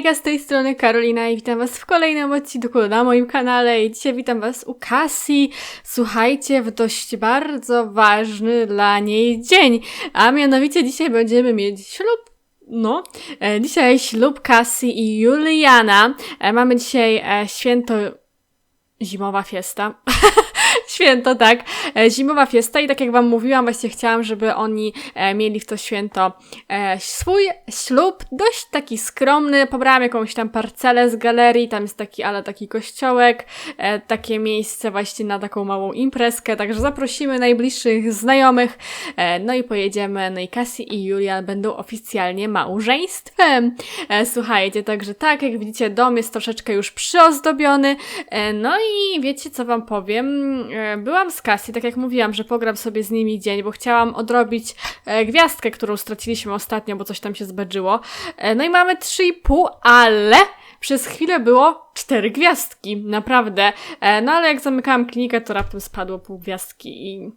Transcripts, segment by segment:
Hejka, z tej strony Karolina i witam Was w kolejnym odcinku na moim kanale i dzisiaj witam Was u Cassie. Słuchajcie, w dość bardzo ważny dla niej dzień, a mianowicie dzisiaj będziemy mieć ślub no, e, dzisiaj ślub Cassie i Juliana. E, mamy dzisiaj e, święto zimowa fiesta. święto, tak. E, zimowa fiesta i tak jak wam mówiłam, właśnie chciałam, żeby oni e, mieli w to święto e, swój ślub, dość taki skromny. Pobrałam jakąś tam parcelę z galerii, tam jest taki, ale taki kościołek, takie miejsce właśnie na taką małą imprezkę, także zaprosimy najbliższych znajomych, no i pojedziemy, no i Cassie i Julian będą oficjalnie małżeństwem. Słuchajcie, także tak, jak widzicie, dom jest troszeczkę już przyozdobiony, no i wiecie, co wam powiem, byłam z Cassie, tak jak mówiłam, że pogram sobie z nimi dzień, bo chciałam odrobić e, gwiazdkę, którą straciliśmy ostatnio, bo coś tam się zbadżyło. E, no i mamy 3,5, ale przez chwilę było cztery gwiazdki, naprawdę. E, no ale jak zamykałam klinikę, to raptem spadło pół gwiazdki i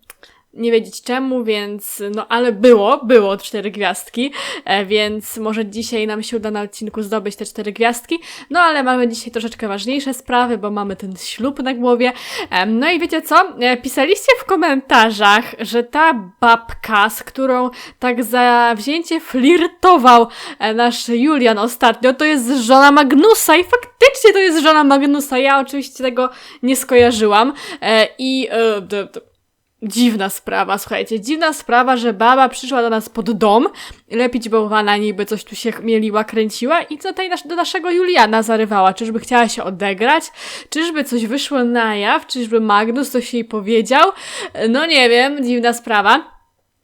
nie wiedzieć czemu, więc no ale było, było cztery gwiazdki, e, więc może dzisiaj nam się uda na odcinku zdobyć te cztery gwiazdki, no ale mamy dzisiaj troszeczkę ważniejsze sprawy, bo mamy ten ślub na głowie. E, no i wiecie co? E, pisaliście w komentarzach, że ta babka, z którą tak zawzięcie flirtował nasz Julian ostatnio, to jest żona Magnusa i faktycznie to jest żona Magnusa. Ja oczywiście tego nie skojarzyłam i d- Dziwna sprawa, słuchajcie, dziwna sprawa, że baba przyszła do nas pod dom, lepić bałwana, niby coś tu się mieliła, kręciła i co tutaj nas, do naszego Juliana zarywała. Czyżby chciała się odegrać? Czyżby coś wyszło na jaw? Czyżby Magnus coś jej powiedział? No nie wiem, dziwna sprawa.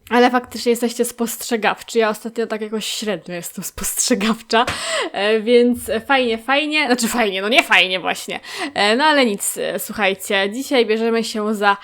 Ale faktycznie jesteście spostrzegawczy. Ja ostatnio tak jakoś średnio jestem spostrzegawcza, e, więc fajnie, fajnie. Znaczy fajnie, no nie fajnie właśnie. E, no ale nic, e, słuchajcie. Dzisiaj bierzemy się za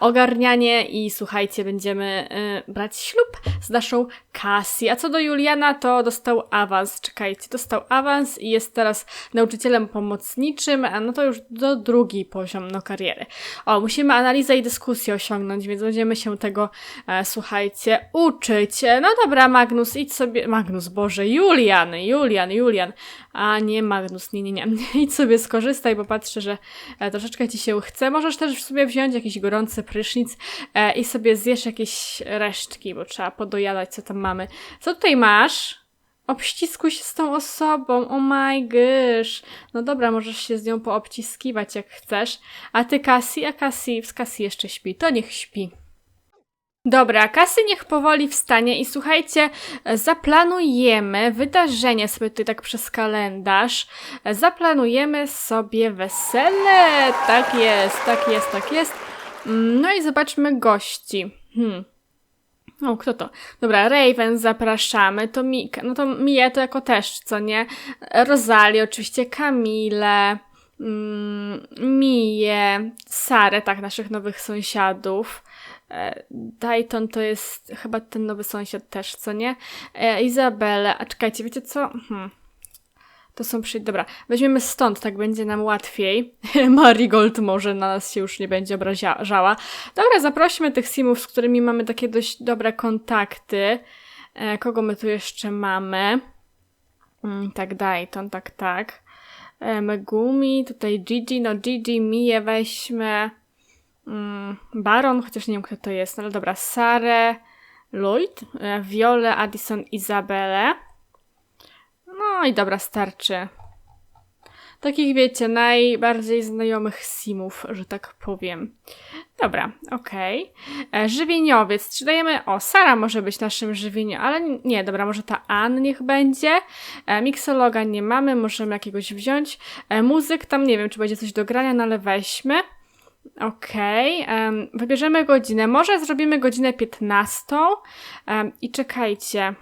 ogarnianie i słuchajcie, będziemy brać ślub z naszą Cassie. A co do Juliana, to dostał awans. Czekajcie, dostał awans i jest teraz nauczycielem pomocniczym, a no to już do drugi poziom no, kariery. O, musimy analizę i dyskusję osiągnąć, więc będziemy się tego, e, słuchajcie, uczyć. No dobra, Magnus, idź sobie. Magnus, Boże, Julian, Julian, Julian. A nie Magnus, nie, nie, nie. Idź sobie skorzystaj, bo patrzę, że e, troszeczkę ci się chce. Możesz też sobie wziąć jakiś gorący prysznic e, i sobie zjesz jakieś resztki, bo trzeba podojadać, co tam mamy. Co tutaj masz? Obściskuj się z tą osobą, oh my gosh. No dobra, możesz się z nią poobciskiwać jak chcesz. A ty Cassie? A Cassie, z Cassie jeszcze śpi, to niech śpi. Dobra, Kasy niech powoli wstanie i słuchajcie, zaplanujemy wydarzenie sobie tutaj tak przez kalendarz. Zaplanujemy sobie wesele. Tak jest, tak jest, tak jest. No i zobaczmy gości. Hmm. O, kto to? Dobra, Raven zapraszamy, to Mika, no to Mię to jako też, co nie? Rosalie, oczywiście Kamilę, mm, Miję, Sarę, tak, naszych nowych sąsiadów. E, Dayton to jest chyba ten nowy sąsiad też, co nie? E, Izabelę, a czekajcie, wiecie co? Hmm. To są przy... Dobra, weźmiemy stąd, tak będzie nam łatwiej. Marigold może na nas się już nie będzie obrażała. Dobra, zaprośmy tych simów, z którymi mamy takie dość dobre kontakty. E, kogo my tu jeszcze mamy? Mm, tak, Dayton, tak, tak. E, Megumi, tutaj Gigi, no Gigi, Mię weźmy. Mm, Baron, chociaż nie wiem kto to jest, no ale dobra, Sarę, Lloyd, e, Violę, Addison, Izabelę. No i dobra, starczy. Takich wiecie, najbardziej znajomych simów, że tak powiem. Dobra, okej. E, Żywieniowiec, czy dajemy... O, Sara może być naszym żywieniem, ale nie, dobra, może ta Ann niech będzie. E, Miksologa nie mamy, możemy jakiegoś wziąć. E, Muzyk, tam nie wiem, czy będzie coś do grania, no ale weźmy. Okej, em, wybierzemy godzinę. Może zrobimy godzinę 15 em, i czekajcie.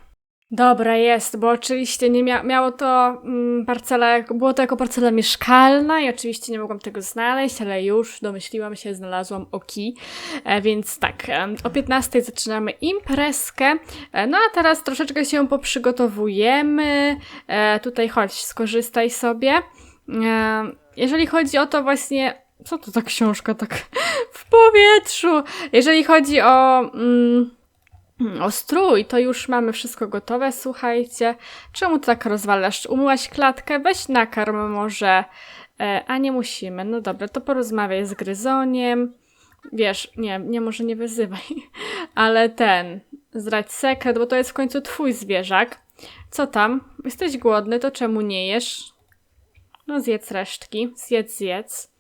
Dobra, jest, bo oczywiście nie mia- miało to mm, parcela, było to jako parcela mieszkalna i oczywiście nie mogłam tego znaleźć, ale już domyśliłam się, znalazłam oki, e, więc tak, o 15 zaczynamy imprezkę, e, no a teraz troszeczkę się poprzygotowujemy, e, tutaj chodź, skorzystaj sobie. E, jeżeli chodzi o to właśnie, co to ta książka tak w powietrzu? Jeżeli chodzi o... Mm, O strój, to już mamy wszystko gotowe, słuchajcie. Czemu tak rozwalasz? Umyłaś klatkę? Weź nakarm może. E, a nie musimy. No dobra, to porozmawiaj z Gryzoniem. Wiesz, nie, nie może nie wyzywaj. Ale ten, zdrać sekret, bo to jest w końcu twój zwierzak. Co tam? Jesteś głodny, to czemu nie jesz? No zjedz resztki. Zjedz, zjedz.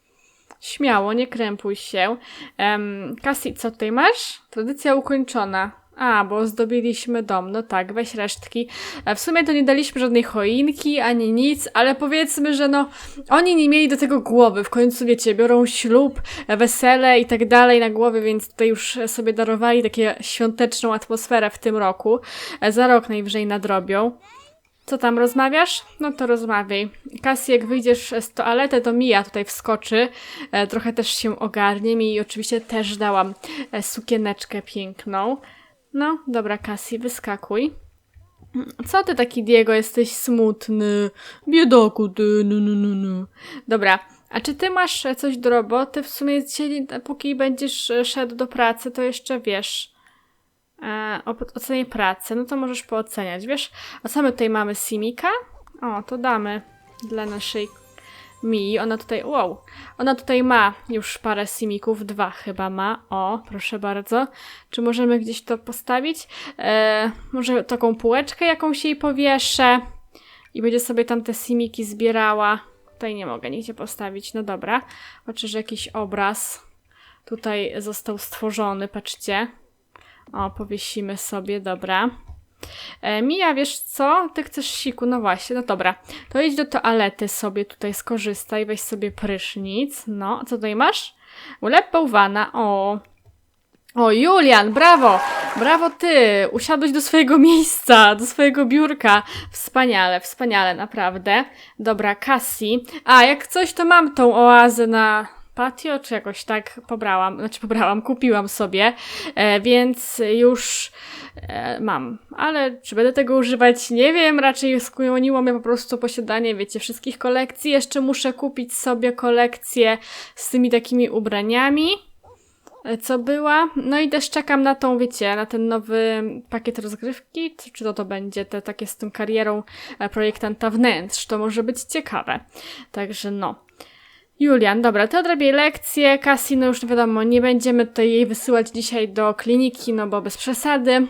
Śmiało, nie krępuj się. Um, Cassie, co tutaj masz? Tradycja ukończona. A, bo zdobiliśmy dom. No tak, weź resztki. E, W sumie to nie daliśmy żadnej choinki, ani nic, ale powiedzmy, że no, oni nie mieli do tego głowy. W końcu, wiecie, biorą ślub, e, wesele i tak dalej na głowie, więc tutaj już sobie darowali takie świąteczną atmosferę w tym roku. E, Za rok najwyżej nadrobią. Co tam, rozmawiasz? No to rozmawiaj. Cassie, jak wyjdziesz z toalety, to Mia tutaj wskoczy. E, trochę też się ogarnie. Mi oczywiście też dałam e, sukieneczkę piękną. No, dobra, Cassie, wyskakuj. Co ty taki, Diego, jesteś smutny? Biedaku ty, no, no, no, no. Dobra, a czy ty masz e, coś do roboty? W sumie dzisiaj, póki będziesz szedł do pracy, to jeszcze wiesz... E, o ocenie pracy, no to możesz pooceniać. Wiesz, a my tutaj mamy? Simika? O, to damy dla naszej Mii. Ona tutaj, wow, ona tutaj ma już parę simików, dwa chyba ma. O, proszę bardzo. Czy możemy gdzieś to postawić? E, może taką półeczkę jakąś jej powieszę i będzie sobie tam te simiki zbierała. Tutaj nie mogę nigdzie postawić, no dobra. Patrzę, że jakiś obraz tutaj został stworzony, patrzcie. O, powiesimy sobie, dobra. E, Mija, wiesz co? Ty chcesz siku, no właśnie, no dobra. To idź do toalety sobie tutaj skorzystaj, weź sobie prysznic. No, co tutaj masz? Ulep bałwana, o. O, Julian, brawo! Brawo ty! Usiadłeś do swojego miejsca, do swojego biurka. Wspaniale, wspaniale, naprawdę. Dobra, Cassie. A, jak coś, to mam tą oazę na patio, czy jakoś tak pobrałam, znaczy pobrałam, kupiłam sobie, e, więc już e, mam. Ale czy będę tego używać? Nie wiem, raczej skłoniło mnie po prostu posiadanie, wiecie, wszystkich kolekcji. Jeszcze muszę kupić sobie kolekcję z tymi takimi ubraniami e, co była. No i też czekam na tą, wiecie, na ten nowy pakiet rozgrywki, czy, to to będzie te takie z tą karierą projektanta wnętrz. To może być ciekawe. Także no. Julian, dobra, to odrobię lekcję. Cassie, no już wiadomo, nie będziemy tutaj jej wysyłać dzisiaj do kliniki, no bo bez przesady.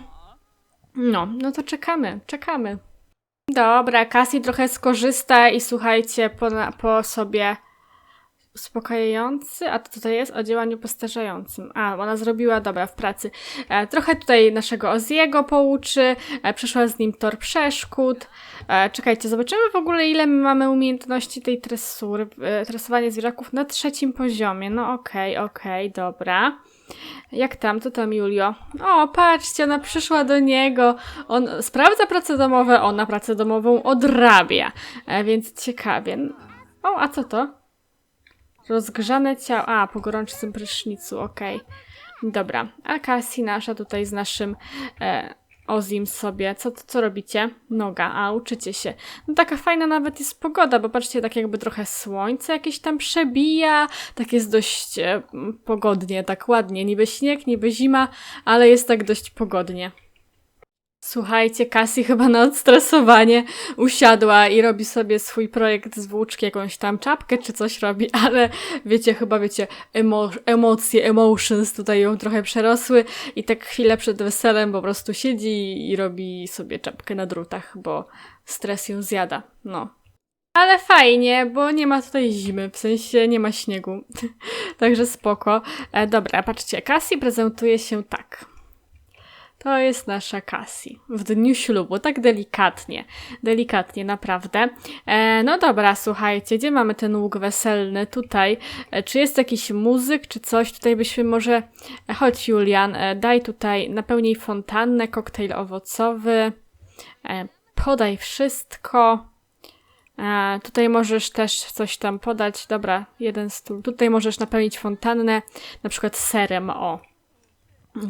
No, no to czekamy, czekamy. Dobra, Cassie trochę skorzysta i słuchajcie, po, po sobie uspokajający, a to tutaj jest o działaniu postarzającym. A, ona zrobiła, dobra, w pracy. E, trochę tutaj naszego Oziego pouczy, e, przeszła z nim tor przeszkód. E, czekajcie, zobaczymy w ogóle ile my mamy umiejętności tej tresury, e, tresowania zwierzaków na trzecim poziomie. No okej, okej, dobra. Jak tam, to tam Julio? O, patrzcie, ona przyszła do niego. On sprawdza pracę domową, ona pracę domową odrabia. E, więc ciekawie. O, a co to? Rozgrzane ciało. A, po gorącym prysznicu, okej. Dobra, a Cassie nasza tutaj z naszym e, Ozim sobie. Co, co robicie? Noga, a uczycie się. No taka fajna nawet jest pogoda, bo patrzcie, tak jakby trochę słońce jakieś tam przebija. Tak jest dość e, pogodnie, tak ładnie. Niby śnieg, niby zima, ale jest tak dość pogodnie. Słuchajcie, Cassie chyba na odstresowanie usiadła i robi sobie swój projekt z włóczki, jakąś tam czapkę czy coś robi, ale wiecie, chyba wiecie, emo emocje, emotions tutaj ją trochę przerosły i tak chwilę przed weselem po prostu siedzi i robi sobie czapkę na drutach, bo stres ją zjada, no. Ale fajnie, bo nie ma tutaj zimy, w sensie nie ma śniegu, także spoko. E, dobra, patrzcie, Cassie prezentuje się tak. To jest nasza Cassie w dniu ślubu, tak delikatnie, delikatnie naprawdę. E, no dobra, słuchajcie, gdzie mamy ten łuk weselny? Tutaj. E, czy jest jakiś muzyk, czy coś? Tutaj byśmy może... E, chodź Julian, e, daj tutaj, napełnij fontannę, koktajl owocowy, e, podaj wszystko. E, tutaj możesz też coś tam podać. Dobra, jeden stół. Tutaj możesz napełnić fontannę, na przykład serem, o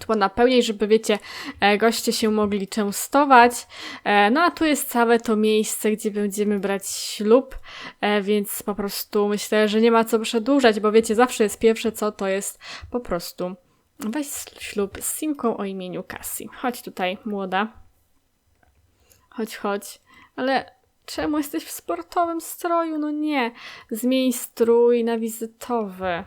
to napełnić, żeby wiecie, e, goście się mogli częstować. E, No a tu jest całe to miejsce, gdzie będziemy brać ślub, e, więc po prostu myślę, że nie ma co przedłużać, bo wiecie, zawsze jest pierwsze co, to jest po prostu Weź ślub z Simką o imieniu Cassie. Chodź tutaj, młoda. Chodź, chodź. Ale czemu jesteś w sportowym stroju? No nie. Zmień strój na wizytowy.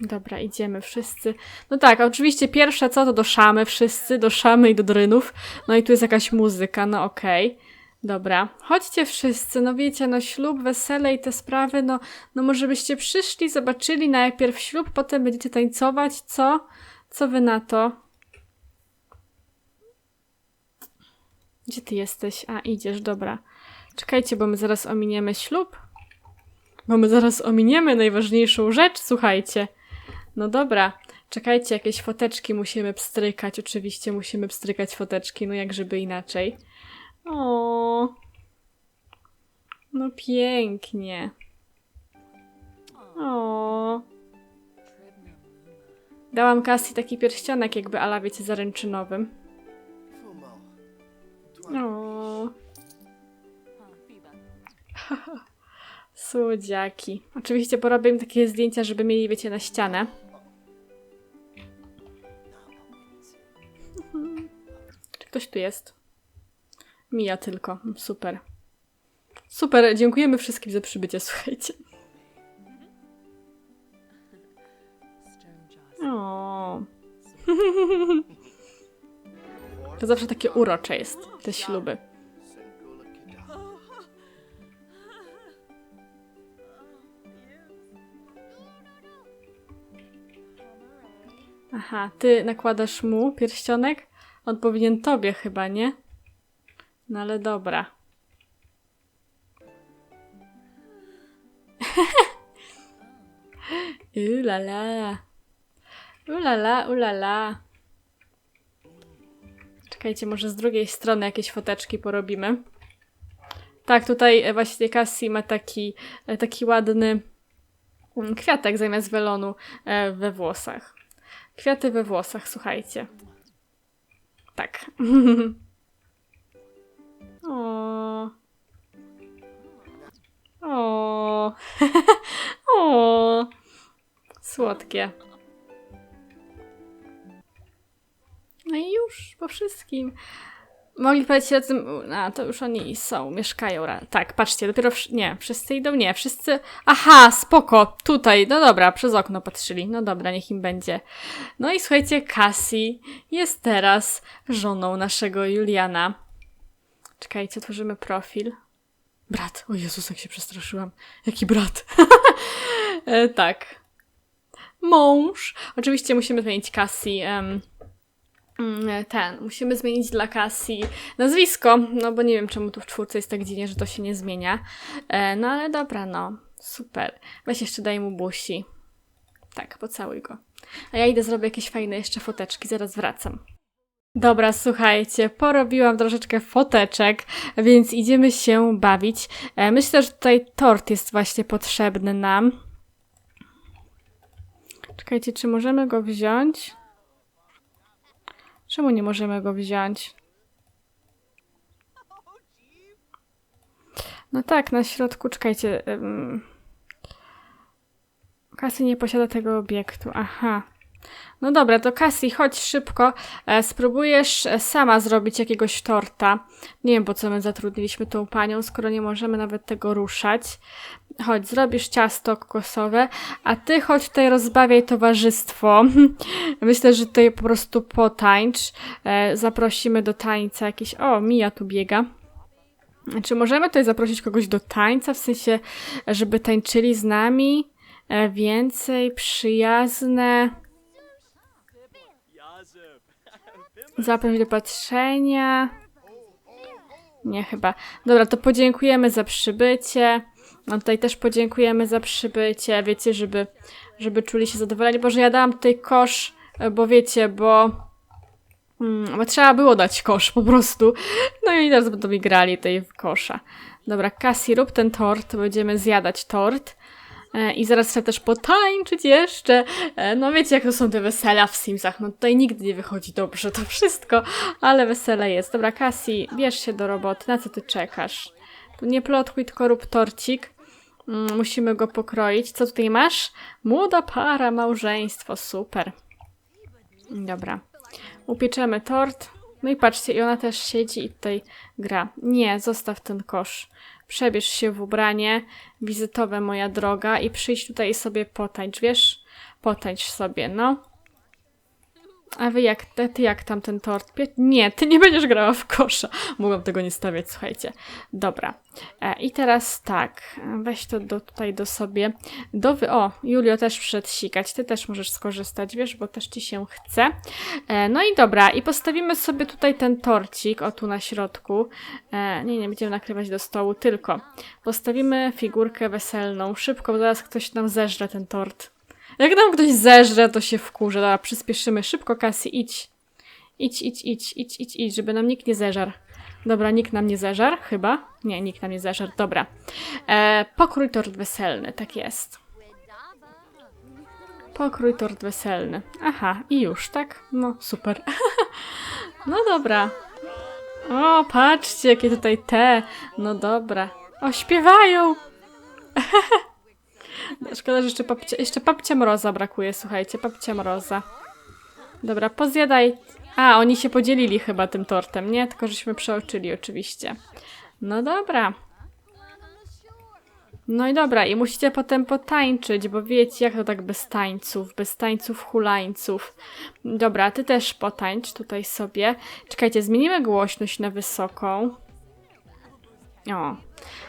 Dobra, idziemy wszyscy. No tak, oczywiście pierwsze co to do szamy, wszyscy do szamy i do drynów. No i tu jest jakaś muzyka, no okej. Dobra, chodźcie wszyscy, no wiecie, no ślub, wesele i te sprawy, no, no może byście przyszli, zobaczyli najpierw ślub, potem będziecie tańcować, co? Co wy na to? Gdzie ty jesteś? A, idziesz, dobra. Czekajcie, bo my zaraz ominiemy ślub. Bo my zaraz ominiemy najważniejszą rzecz, słuchajcie. No dobra, czekajcie, jakieś foteczki musimy pstrykać. Oczywiście musimy pstrykać foteczki, no jak żeby inaczej. O, no pięknie. O. Dałam Cassie taki pierścionek, jakby ala wiecie, zaręczynowym. O. Słodziaki. Oczywiście porobię im takie zdjęcia, żeby mieli, wiecie, na ścianę. Czy ktoś tu jest? Mija tylko. Super. Super, dziękujemy wszystkim za przybycie, słuchajcie. To zawsze takie urocze jest, te śluby. Aha, ty nakładasz mu pierścionek? On powinien tobie chyba, nie? No ale dobra. Ulala. Ulala, ulala. Czekajcie, może z drugiej strony jakieś foteczki porobimy. Tak, tutaj e, właśnie Cassie ma taki, e, taki ładny mm, kwiatek zamiast welonu e, we włosach. Kwiaty we włosach, słuchajcie. Tak. o. O. o. Słodkie. No i już po wszystkim. Mogli powiedzieć razem, a to już oni są, mieszkają. Tak, patrzcie, dopiero, nie, wszyscy idą, nie, wszyscy, aha, spoko, tutaj, no dobra, przez okno patrzyli, no dobra, niech im będzie. No i słuchajcie, Cassie jest teraz żoną naszego Juliana. Czekajcie, otworzymy profil. Brat, o Jezus, jak się przestraszyłam. Jaki brat? e, tak. Mąż. Oczywiście musimy zmienić Cassie. em, ten, musimy zmienić dla Cassie nazwisko, no bo nie wiem czemu tu w czwórce jest tak dziwnie, że to się nie zmienia. E, no ale dobra, no, super. Weź jeszcze daj mu busi. Tak, pocałuj go. A ja idę zrobię jakieś fajne jeszcze foteczki, zaraz wracam. Dobra, słuchajcie, porobiłam troszeczkę foteczek, więc idziemy się bawić. E, myślę, że tutaj tort jest właśnie potrzebny nam. Czekajcie, czy możemy go wziąć? Czemu nie możemy go wziąć? No tak, na środku, czekajcie. Um... Nie posiada tego obiektu. Aha. No dobra, to Cassie, chodź szybko. E, spróbujesz e, sama zrobić jakiegoś torta. Nie wiem, po co my zatrudniliśmy tą panią, skoro nie możemy nawet tego ruszać. Chodź, zrobisz ciasto kokosowe, a ty chodź tutaj rozbawiaj towarzystwo. Myślę, że tutaj po prostu potańcz. E, zaprosimy do tańca jakiś... O, Mija tu biega. Czy możemy tutaj zaprosić kogoś do tańca, w sensie, żeby tańczyli z nami? E, więcej, przyjazne. Zaproś do patrzenia. Nie chyba. Dobra, to podziękujemy za przybycie. No tutaj też podziękujemy za przybycie. Wiecie, żeby, żeby czuli się zadowoleni. Boże, ja dałam tutaj kosz, e, bo wiecie, bo, mm, bo trzeba było dać kosz po prostu. No i teraz będą mi grali tutaj w kosza. Dobra, Cassie, rób ten tort. Będziemy zjadać tort. E, I zaraz chcę też potańczyć jeszcze. E, No wiecie, jak to są te wesela w Simsach. No tutaj nigdy nie wychodzi dobrze to wszystko, ale wesele jest. Dobra, Cassie, bierz się do roboty. Na co ty czekasz? Tu nie plotkuj, tylko rób torcik. Mm, Musimy go pokroić. Co tutaj masz? Młoda para, małżeństwo. Super. Dobra. Upieczemy tort. No i patrzcie, i ona też siedzi i tutaj gra. Nie, zostaw ten kosz. Przebierz się w ubranie wizytowe, moja droga, i przyjdź tutaj sobie potańcz, wiesz? Potańcz sobie, no. A wy jak, ty, ty jak tam ten tort? pie- Nie, ty nie będziesz grała w kosza. Mogłam tego nie stawiać, słuchajcie. Dobra. E, I teraz tak, weź to do, tutaj do sobie. Do wy... O, Julio też przyszedł sikać. Ty też możesz skorzystać, wiesz, bo też ci się chce. E, no i dobra, i postawimy sobie tutaj ten torcik, o tu na środku. E, nie, nie będziemy nakrywać do stołu, tylko postawimy figurkę weselną. Szybko, bo zaraz ktoś nam zeżre ten tort. Jak nam ktoś zeżre, to się wkurzy. Dobra, przyspieszymy. Szybko, Cassie, idź. Idź, idź, idź, idź, idź, idź, żeby nam nikt nie zeżarł. Dobra, nikt nam nie zeżarł, chyba. Nie, nikt nam nie zeżarł, dobra. E, pokrój tort weselny, tak jest. Pokrój tort weselny. Aha, i już, tak? No, super. no dobra. O, patrzcie, jakie tutaj te. No dobra. O, śpiewają! Szkoda, że jeszcze papcia, jeszcze papcia mroza brakuje, słuchajcie, papcia mroza. Dobra, pozjadaj. A, oni się podzielili chyba tym tortem, nie? Tylko żeśmy przeoczyli oczywiście. No dobra. No i dobra, i musicie potem potańczyć, bo wiecie, jak to tak bez tańców, bez tańców hulańców. Dobra, ty też potańcz tutaj sobie. Czekajcie, zmienimy głośność na wysoką. O.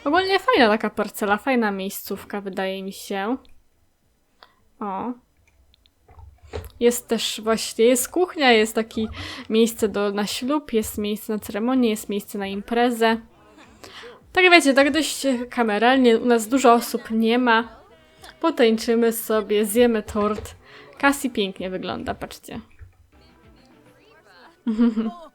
Ogólnie fajna taka parcela, fajna miejscówka, wydaje mi się. O. Jest też właśnie, jest kuchnia, jest takie miejsce do, na ślub, jest miejsce na ceremonię, jest miejsce na imprezę. Tak wiecie, tak dość kameralnie, u nas dużo osób nie ma. Potańczymy sobie, zjemy tort. Cassie pięknie wygląda, patrzcie.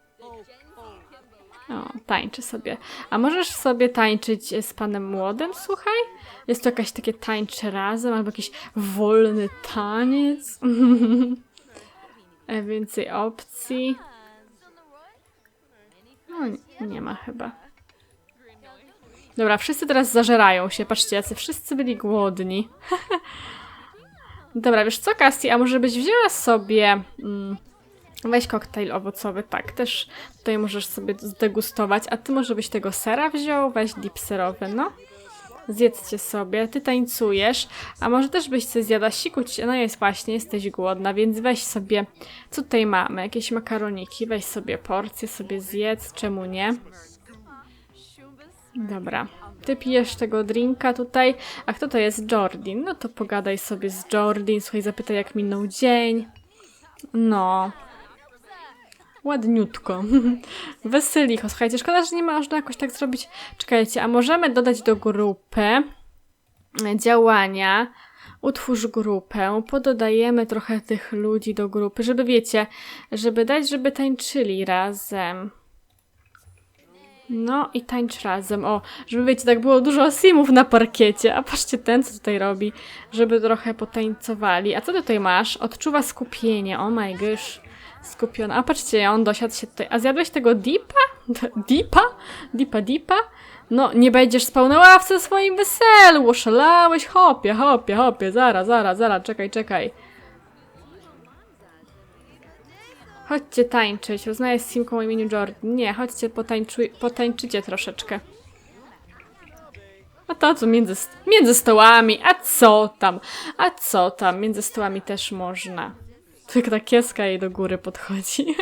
O, tańczy sobie. A możesz sobie tańczyć z panem młodym, słuchaj? Jest to jakaś takie tańcze razem, albo jakiś wolny taniec. E, Więcej opcji. No, nie, nie ma chyba. Dobra, wszyscy teraz zażerają się. Patrzcie, jacy wszyscy byli głodni. Dobra, wiesz co, Cassie, a może byś wzięła sobie... Mm, weź koktajl owocowy, tak, też tutaj możesz sobie zdegustować. A ty może byś tego sera wziął? Weź dip serowy, no. Zjedzcie sobie, ty tańcujesz, a może też byś coś zjadła siku, ci- no jest właśnie, jesteś głodna, więc weź sobie, co tutaj mamy, jakieś makaroniki, weź sobie porcję, sobie zjedz, czemu nie? Dobra, ty pijesz tego drinka tutaj, a kto to jest Jordin? No to pogadaj sobie z Jordin, słuchaj, zapytaj jak minął dzień. No, Ładniutko. Wesylicho. Słuchajcie, szkoda, że nie można jakoś tak zrobić. Czekajcie, a możemy dodać do grupy działania. Utwórz grupę, pododajemy trochę tych ludzi do grupy, żeby wiecie, żeby dać, żeby tańczyli razem. No i tańcz razem. O, żeby wiecie, tak było dużo simów na parkiecie. A patrzcie ten, co tutaj robi, żeby trochę potańcowali. A co ty tutaj masz? Odczuwa skupienie. Oh my gosh. Skupiona. A patrzcie, on dosiadł się tutaj. A zjadłeś tego dipa? Dipa? Dipa, dipa? No, nie będziesz spał na ławce w swoim weselu. Oszalałeś? Hopie, hopie, hopie. Zara, zara, zara. Czekaj, czekaj. Chodźcie tańczyć. Rozmawiaj z Simką o imieniu Jordan. Nie, chodźcie potańczuj, potańczycie troszeczkę. A to co między, między stołami? A co tam? A co tam? Między stołami też można. Tylko kieska jej do góry podchodzi.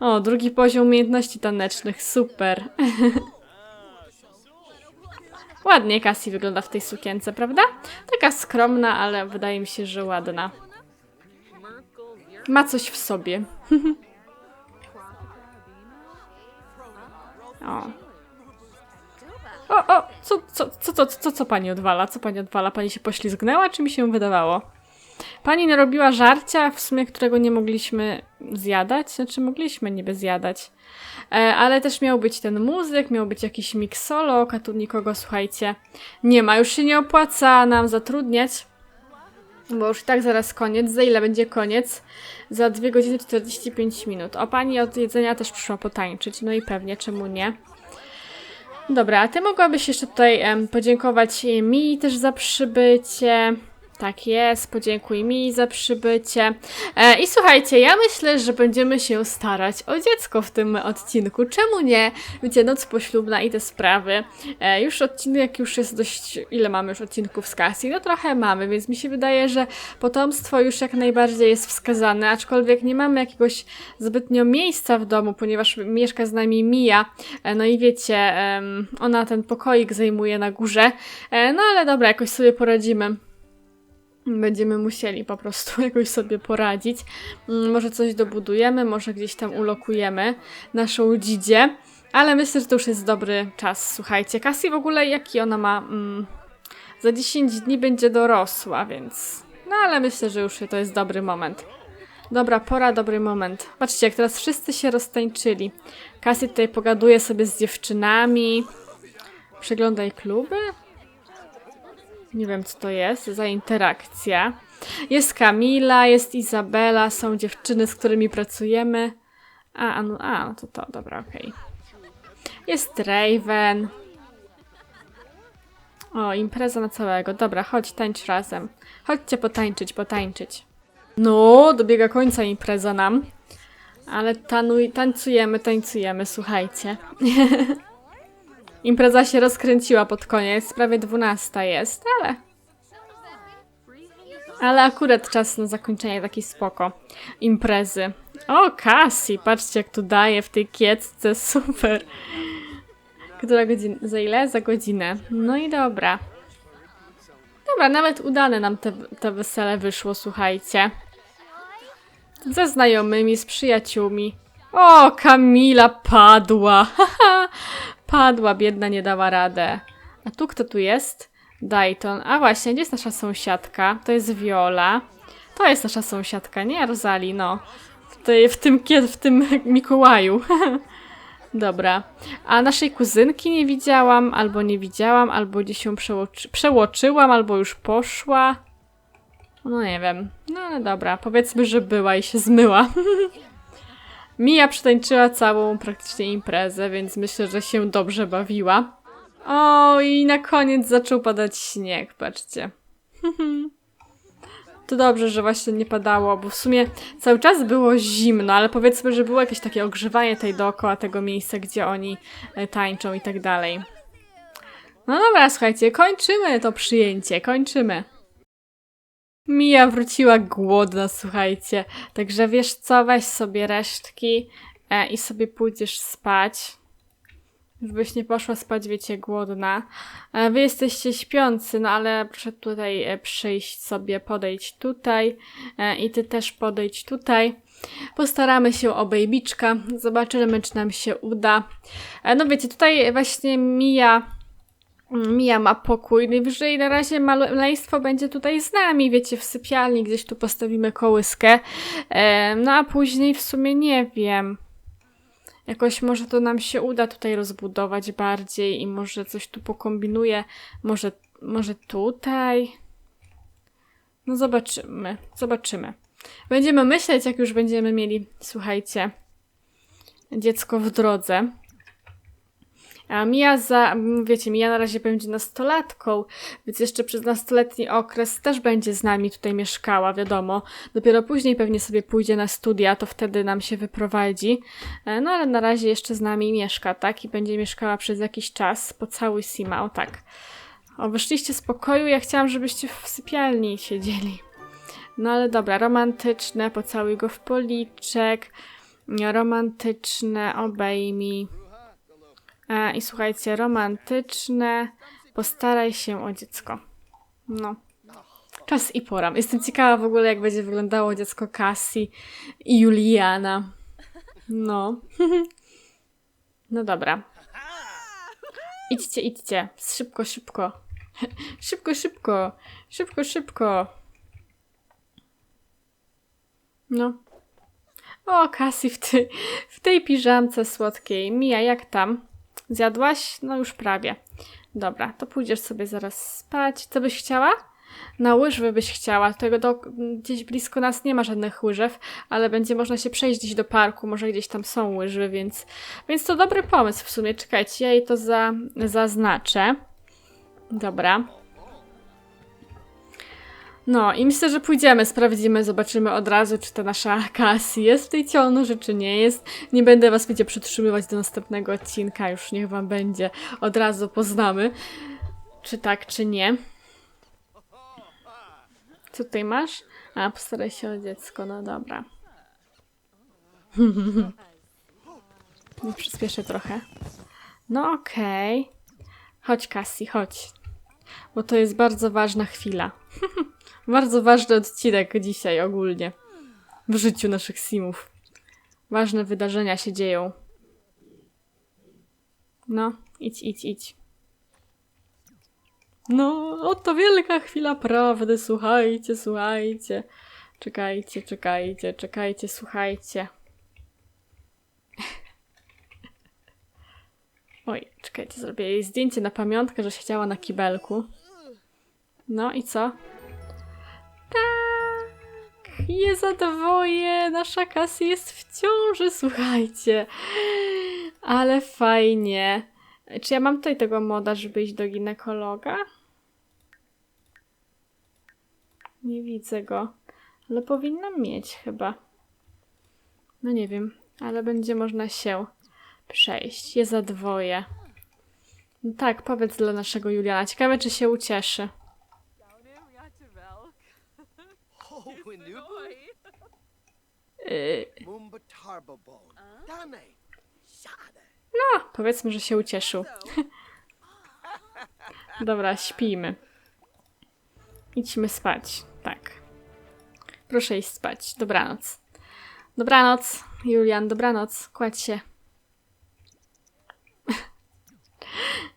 O, drugi poziom umiejętności tanecznych. Super. Ładnie Cassie wygląda w tej sukience, prawda? Taka skromna, ale wydaje mi się, że ładna. Ma coś w sobie. o. O, o, co, co, co, co, co, co pani odwala? Co pani odwala? Pani się poślizgnęła, czy mi się wydawało? Pani narobiła żarcia, w sumie którego nie mogliśmy zjadać, znaczy mogliśmy niby zjadać. E, ale też miał być ten muzyk, miał być jakiś miksolog, a tu nikogo, słuchajcie, nie ma. Już się nie opłaca nam zatrudniać, bo już i tak zaraz koniec. Za ile będzie koniec? Za 2 godziny 45 minut. O, pani od jedzenia też przyszła potańczyć, no i pewnie, czemu nie? Dobra, a ty mogłabyś jeszcze tutaj em, podziękować mi też za przybycie. Tak jest, podziękuj mi za przybycie. E, I słuchajcie, ja myślę, że będziemy się starać o dziecko w tym odcinku. Czemu nie? Wiecie, noc poślubna i te sprawy. E, już odcinek już jest dość... Ile mamy już odcinków z Cassie? No trochę mamy, więc mi się wydaje, że potomstwo już jak najbardziej jest wskazane, aczkolwiek nie mamy jakiegoś zbytnio miejsca w domu, ponieważ mieszka z nami Mia. E, no i wiecie, em, ona ten pokoik zajmuje na górze. E, no ale dobra, jakoś sobie poradzimy. Będziemy musieli po prostu jakoś sobie poradzić. Mm, Może coś dobudujemy, może gdzieś tam ulokujemy naszą dzidzie. Ale myślę, że to już jest dobry czas. Słuchajcie, Cassie w ogóle jaki ona ma? Mm, za 10 dni będzie dorosła, więc. No ale myślę, że już to jest dobry moment. Dobra, pora, dobry moment. Patrzcie, jak teraz wszyscy się roztańczyli. Cassie tutaj pogaduje sobie z dziewczynami. Przeglądaj kluby? Nie wiem, co to jest za interakcja. Jest Kamila, jest Izabela, są dziewczyny, z którymi pracujemy. A, no, a no to to, dobra, okej. Jest Raven. O, impreza na całego. Dobra, chodź, tańcz razem. Chodźcie potańczyć, potańczyć. No, dobiega końca impreza nam. Ale tanuj, tańcujemy, tańcujemy, słuchajcie. Impreza się rozkręciła pod koniec, prawie 12 jest, ale... Ale akurat czas na zakończenie taki spoko imprezy. O, Cassie, patrzcie jak tu daje w tej kiecce, super. Która godzina? Za ile? Za godzinę. No i dobra. Dobra, nawet udane nam te, te wesele wyszło, słuchajcie. Ze znajomymi, z przyjaciółmi. O, Kamila padła. Haha. Padła, biedna, nie dała radę. A tu kto tu jest? Dayton. A właśnie, gdzie jest nasza sąsiadka? To jest Viola. To jest nasza sąsiadka, nie Rosali, no. W, tej, w tym w tym Mikołaju. Dobra. A naszej kuzynki nie widziałam, albo nie widziałam, albo gdzieś się przełoczy- przełoczyłam, albo już poszła. No nie wiem. No dobra, powiedzmy, że była i się zmyła. Mia przetańczyła całą praktycznie imprezę, więc myślę, że się dobrze bawiła. O, i na koniec zaczął padać śnieg, patrzcie. To dobrze, że właśnie nie padało, bo w sumie cały czas było zimno, ale powiedzmy, że było jakieś takie ogrzewanie tej dookoła tego miejsca, gdzie oni e, tańczą i tak dalej. No dobra, słuchajcie, kończymy to przyjęcie, kończymy. Mija wróciła głodna, słuchajcie. Także wiesz co, weź sobie resztki e, i sobie pójdziesz spać. Żebyś nie poszła spać, wiecie, głodna. E, wy jesteście śpiący, no ale proszę tutaj e, przyjść sobie, podejdź tutaj e, i ty też podejdź tutaj. Postaramy się o bejbiczka, zobaczymy, czy nam się uda. E, no wiecie, tutaj właśnie Mija Mija ma pokój. Najwyżej na razie maleństwo będzie tutaj z nami, wiecie, w sypialni, gdzieś tu postawimy kołyskę. E, no a później w sumie nie wiem. Jakoś może to nam się uda tutaj rozbudować bardziej i może coś tu pokombinuję. Może, może tutaj. No zobaczymy, zobaczymy. Będziemy myśleć, jak już będziemy mieli, słuchajcie, dziecko w drodze. A Mia za, wiecie, Mia na razie będzie nastolatką, więc jeszcze przez nastoletni okres też będzie z nami tutaj mieszkała, wiadomo. Dopiero później pewnie sobie pójdzie na studia, to wtedy nam się wyprowadzi. E, No ale na razie jeszcze z nami mieszka, tak? I będzie mieszkała przez jakiś czas, pocałuj Sima, o tak. O, wyszliście z pokoju, ja chciałam, żebyście w sypialni siedzieli. No ale dobra, romantyczne, pocałuj go w policzek, romantyczne, obejmij. E, I słuchajcie, romantyczne, postaraj się o dziecko. No. Czas i pora. Jestem ciekawa w ogóle, jak będzie wyglądało dziecko Cassie i Juliana. No. No dobra. Idźcie, idźcie. Szybko, szybko. Szybko, szybko. Szybko, szybko. No. O, Cassie w, ty, w tej piżamce słodkiej. Mija, jak tam? Zjadłaś? No już prawie. Dobra, to pójdziesz sobie zaraz spać. Co byś chciała? na łyżwy byś chciała. Tego do, gdzieś blisko nas nie ma żadnych łyżew, ale będzie można się przejść gdzieś do parku, może gdzieś tam są łyżwy, więc, więc to dobry pomysł w sumie. Czekajcie, ja jej to za, zaznaczę. Dobra. No i myślę, że pójdziemy, sprawdzimy, zobaczymy od razu, czy ta nasza Cassie jest w tej ciąży, czy nie jest. Nie będę was, wiecie, przytrzymywać do następnego odcinka, już niech wam będzie. Od razu poznamy, czy tak, czy nie. Co tutaj masz? A, postaraj się o dziecko, no dobra. No, przyspieszę trochę. No okej. Chodź, Cassie, chodź. Bo to jest bardzo ważna chwila. bardzo ważny odcinek dzisiaj ogólnie. W życiu naszych simów. Ważne wydarzenia się dzieją. No, idź, idź, idź. No, oto wielka chwila prawdy. Słuchajcie, słuchajcie. Czekajcie, czekajcie, czekajcie, słuchajcie. Oj, czekajcie, zrobię jej zdjęcie na pamiątkę, że siedziała na kibelku. No i co? Tak! Je za dwoje! Nasza Cassie jest w ciąży, słuchajcie. Ale fajnie. Czy ja mam tutaj tego moda, żeby iść do ginekologa? Nie widzę go. Ale powinnam mieć chyba. No nie wiem, ale będzie można się przejść. Je za dwoje. No tak, powiedz dla naszego Juliana. Ciekawe, czy się ucieszy. No, powiedzmy, że się ucieszył. Dobra, śpijmy. Idźmy spać. Tak. Proszę iść spać. Dobranoc. Dobranoc, Julian, dobranoc. Kładź się.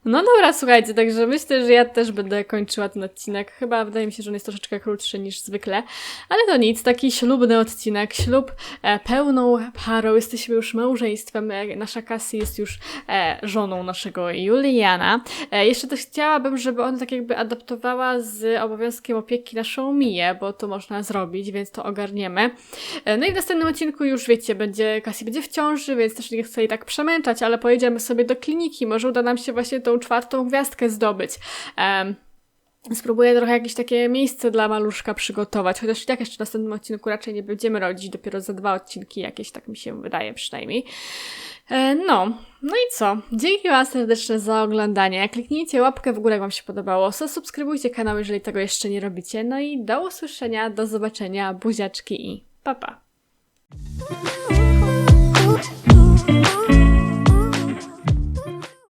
No dobra, słuchajcie, także myślę, że ja też będę kończyła ten odcinek. Chyba wydaje mi się, że on jest troszeczkę krótszy niż zwykle, ale to nic, taki ślubny odcinek, ślub e, pełną parą, jesteśmy już małżeństwem, e, nasza Cassie jest już e, żoną naszego Juliana. E, jeszcze też chciałabym, żeby ona tak jakby adaptowała z obowiązkiem opieki naszą Miję, bo to można zrobić, więc to ogarniemy. E, no i w następnym odcinku już wiecie, będzie Cassie będzie w ciąży, więc też nie chcę jej tak przemęczać, ale pojedziemy sobie do kliniki, może uda nam się właśnie tą czwartą gwiazdkę zdobyć. Em, Spróbuję trochę jakieś takie miejsce dla maluszka przygotować, chociaż i tak jeszcze w następnym odcinku raczej nie będziemy rodzić, dopiero za dwa odcinki jakieś, tak mi się wydaje przynajmniej. E, no, no i co? Dzięki Wam serdecznie za oglądanie. Kliknijcie łapkę w górę, jak Wam się podobało. Subskrybujcie kanał, jeżeli tego jeszcze nie robicie. No i do usłyszenia, do zobaczenia, buziaczki i pa pa.